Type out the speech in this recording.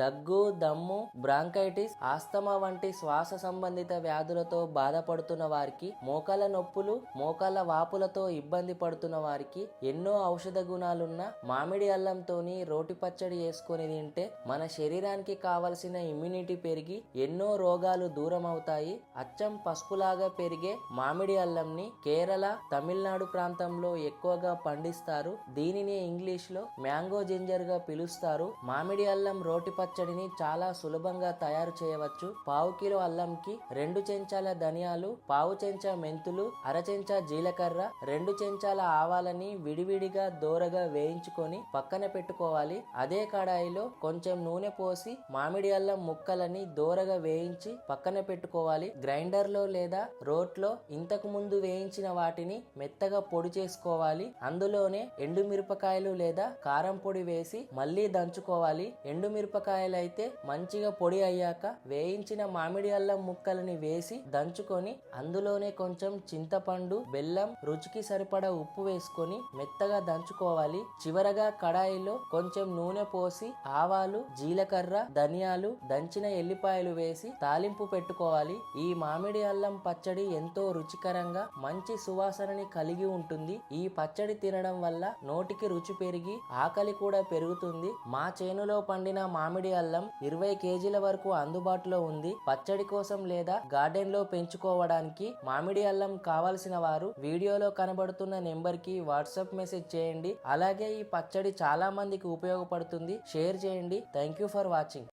దగ్గు దమ్ము bronchitis asthma వంటి శ్వాస సంబంధిత వ్యాధులతో బాధపడుతున్న వారికి మోకాల నొప్పులు మోకాల వాపులతో ఇబ్బంది పడుతున్న వారికి ఎన్నో ఔషధ గుణాలున్న మామిడి అల్లంతోని రోటి పచ్చడి చేసుకొని తింటే మన శరీరానికి కావలసిన ఇమ్యూనిటీ పెరిగి ఎన్నో రోగాలు దూరం అవుతాయి అచ్చం పసుపులాగా పెరిగే మామిడి అల్లంని కేరళ తమిళనాడు ప్రాంతంలో ఎక్కువగా పండిస్తారు. దీనిని ఇంగ్లీష్లో మ్యాంగో జింజర్గా పిలుస్తారు. మామిడి అల్లం రోటి పచ్చడిని చాలా సులభంగా తయారు చేయవచ్చు. పావు కిలో అల్లంకి రెండు చెంచాల ధనియాలు పావు చెంచా మెంతులు అర చెంచా జీలకర్ర రెండు చెంచాల ఆవాలని విడివిడిగా దోరగా వేయించుకొని పక్కన పెట్టుకోవాలి. అదే కడాయిలో కొంచెం నూనె పోసి మామిడి అల్లం ముక్కలని దోరగా వేయించి పక్కన పెట్టుకోవాలి. గ్రైండర్లో లేదా రోట్లో ఇంతకు ముందు వేయించిన వాటిని మెత్తగా పొడి చేసుకోవాలి. అందులోనే ఎండుమిరపకాయలు లేదా కారం పొడి వేసి మళ్ళీ దంచుకోవాలి. ఎండుమిరపకాయలు అయితే మంచిగా పొడి అయ్యాక వేయించిన మామిడి అల్లం ముక్కలని వేసి దంచుకొని అందులోనే కొంచెం చింతపండు బెల్లం రుచికి సరిపడా ఉప్పు వేసుకొని మెత్తగా దంచుకోవాలి. చివరగా కడాయిలో కొంచెం నూనె పోసి ఆవాలు జీలకర్ర ధనియాలు దంచిన ఎల్లిపాయలు వేసి తాలింపు పెట్టుకోవాలి. ఈ మామిడి అల్లం పచ్చడి ఎంతో రుచికరంగా మంచి సువాసనని కలిగి ఉంటుంది. ఈ పచ్చడి తినడం వల్ల నోటికి రుచి పెరిగి ఆకలి కూడా పెరుగుతుంది. మా చేనులో పండిన మామిడి మామిడి అల్లం ఇరవై కేజీల వరకు అందుబాటులో ఉంది. పచ్చడి కోసం లేదా గార్డెన్లో పెంచుకోవడానికి మామిడి అల్లం కావలసిన వారు వీడియోలో కనబడుతున్న నెంబర్కి వాట్సాప్ మెసేజ్ చేయండి. అలాగే ఈ పచ్చడి చాలా మందికి ఉపయోగపడుతుంది. షేర్ చేయండి. Thank you for watching.